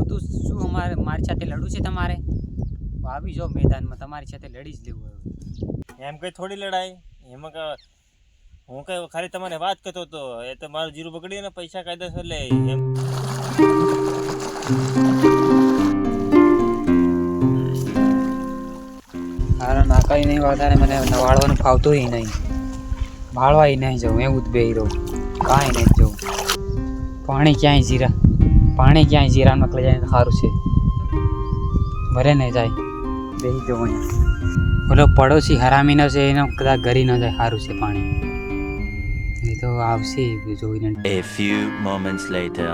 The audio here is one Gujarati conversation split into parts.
તો તું શું અમારે મારી સાથે લડવું છે તમારે? આવી જાઓ મેદાનમાં તમારી સાથે લડી જ લેવું હવે. એમ કઈ થોડી લડાઈ? એમાં ક હું કઈ ખાલી તમારે વાત કરતો હતો એ તો મારું જીરું બગડ્યું ને પૈસા કાયદેસર લે એમ. હારા નાકાઈ નહીં વધારે મને વાળવાનું ફાવતું નહીં. ભાળવાય નહીં જવું એવું જ બેહી રહું કાંઈ નહીં જવું પાણી ક્યાંય જીરા. પાણી ક્યાંય જીરામાં નકળી જાય સારું છે. ભરે નહીં જાય. બેહી જવું અહીંયા. ઓલો પડોશી હરામીનો છે એનો કદાચ ઘરી ન જાય સારું છે પાણી. એ તો આવશે જોઈને. A few moments later.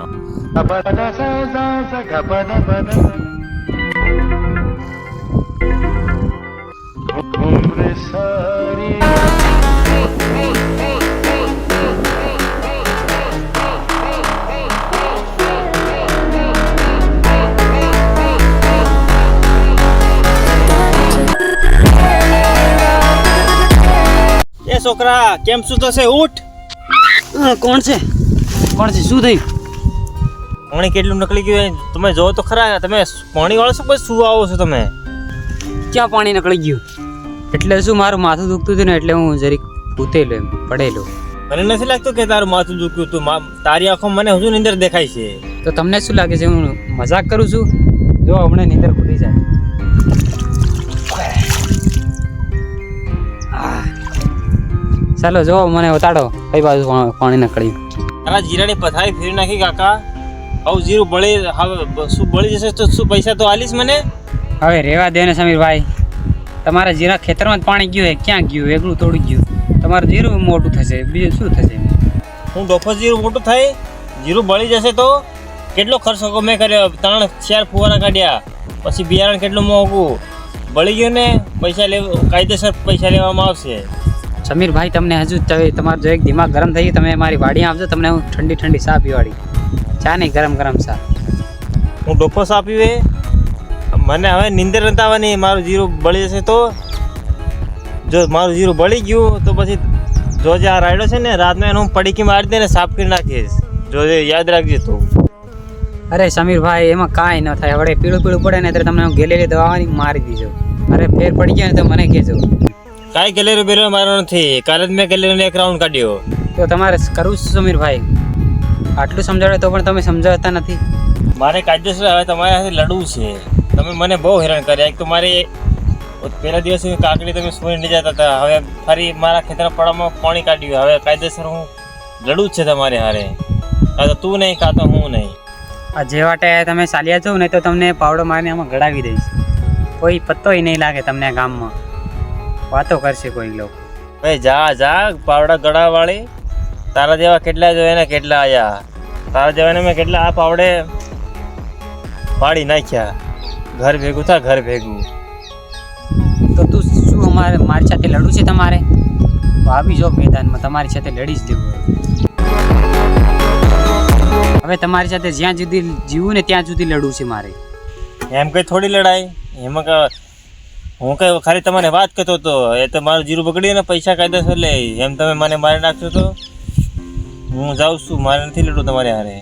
છોકરા કેમ શું થશે? ઉઠ. કોણ છે? કોણ છે? શું થયું? પાણી કેટલું નકળી ગયું હોય? તમે જોવો તો ખરા તમે પાણી વાળો છો પછી શું આવો છો તમે? ક્યાં પાણી નકળી ગયું? એટલે શું મારું માથું દુખતું હતું ને એટલે હું જરીક પૂતેલો એમ પડેલો. મને નથી લાગતું કે તારું માથું દુખ્યું હતું તારી આંખો મને હજુ નીંદર દેખાય છે. તો તમને શું લાગે છે? હું મજાક કરું છું? જો હમણાં નીંદર ખુલી જાય. ચાલો જો મને ઉતાડો. કઈ બાજુ પાણી નીકળ્યું? તારા જીરાની પથારી ફેરી નાખી કાકા. હવે જીરું બળી હવે શું બળી જશે તો શું પૈસા તો આલીશ મને? હવે રેવા દે ને સમીરભાઈ. તમારા જીરા ખેતરમાં જ પાણી ગયું ક્યાં ગયું? એકલું તોડી ગયું. તમારું જીરું મોટું થશે બીજું શું થશે? હું ડોફો જીરું મોટું થાય? જીરું બળી જશે તો? કેટલો ખર્ચો મેં કર્યો? ત્રણ ચાર ફુવારા કાઢ્યા. પછી બિયારણ કેટલું મોંઘું? બળી ગયું ને? પૈસા લેવ કાયદેસર પૈસા લેવામાં આવશે. સમીરભાઈ તમને હજુ તમે તમારું જો એક દિમાગ ગરમ થઈ તમે મારી વાડી આવજો તમને હું ઠંડી ઠંડી ચા પીવાડી. ચા નહીં ગરમ ગરમ ચા. હું ડોફો સાપી પીવે. મને હવે નીંદર નથી આવવાની મારું જીરું બળી જશે તો. જો મારું જીરું બળી ગયું તો પછી જો જે આ રાયડો છે ને રાતમાં એને હું પડીકી મારી દે ને સાફ કરી નાખીશ જોજે યાદ રાખજે તું. અરે સમીરભાઈ એમાં કાંઈ ન થાય. હવે પીળું પીળું પડે ને ત્યારે તમને હું ગેલેરી દવાની મારી દીજો. અરે ફેર પડી ગયો ને તો મને કહેજો. કાંઈ ગેલેરી બેલેરી મારો નથી. કાલે જ મેં ગેલેરીનો એક રાઉન્ડ કાઢ્યો. તો તમારે કરવું છે સમીરભાઈ? આટલું સમજાવે તો પણ તમે સમજાવતા નથી. મારે કાયદેસર હવે તમારા સાથે લડવું છે. તમે મને બહુ હેરાન કર્યા. એક તો મારે પહેલા દિવસે કાકડી તમે સુઈ નહીં જતા હતા. હવે ફરી મારા ખેતરના પડામાં પાણી કાઢ્યું. હવે કાયદેસર હું લડવું જ છે તમારે હારે. કાં તો તું નહીં કાં તો હું નહીં. આ જે વાટે તમે ચાલ્યા છો ને તો તમને પાવડો મારીને આમાં ગળાવી દઈશ. કોઈ પત્તોય નહીં લાગે તમને ગામમાં. વાતો કરશે કોઈ લોકો. ભાઈ જા જા પાવડા ગળા વાળી તારા જેવા કેટલા જોઈએ ને કેટલા આયા. તારા જેવાને મેં કેટલા આ પાવડે પાડી નાખ્યા. ઘર ભેગું થા ઘર ભેગું. તો તું શું અમારે મારી સાથે લડવું છે તમારે? આવી જો મેદાનમાં તમારી સાથે લડી જ દેવું હવે. તમારી સાથે જ્યાં સુધી જીવું ને ત્યાં સુધી લડવું છે મારે. એમ કઈ થોડી લડાઈ? એમાં હું કઈ ખાલી તમારે વાત કરતો હતો એ તો મારું જીરું બગડીને પૈસા કાયદેસર લે એમ તમે મને મારી નાખશો તો? હું જાઉં છું, મારે નથી લડવું તમારે હારે.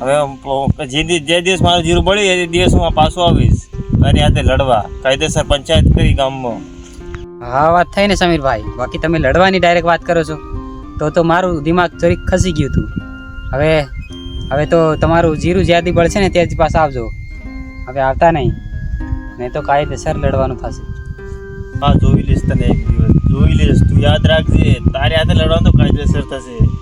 હવે જે જે દિવસ મારું જીરું બળી એ દિવસ હું પાછો આવીશ. મારી હાથે લડવા. કાયદેસર પંચાયત કરી ગામમાં. હા, વાત થઈ ને, સમીરભાઈ. બાકી તમે લડવાની ડાયરેક્ટ વાત કરો છો. તો તો મારું દિમાગ જરીક ખસી ગયું હતું. હવે હવે તો તમારું જીરું જ્યાંથી બળશે ને, ત્યાંથી પાછા આવજો. હવે આવતા નહીં. નહીં તો કાયદેસર લડવાનું થશે. હા, જોઈ લઈશ તને એક દિવસ. જોઈ લઈશ. તું યાદ રાખજે. તારે હાથે લડવાનું તો કાયદેસર થશે.